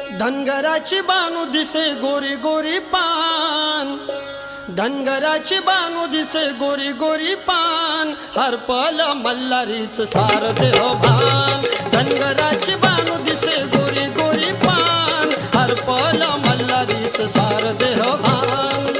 धनगराची बानू दिसे गोरी गोरी पान. धनगराची बानू दिसे गोरी गोरी पान. हरपल मल्हारीच सार देह भान. धनगराची बानू दिसे गोरी गोरी पान. हरपल मल्हारीच सार देह भान.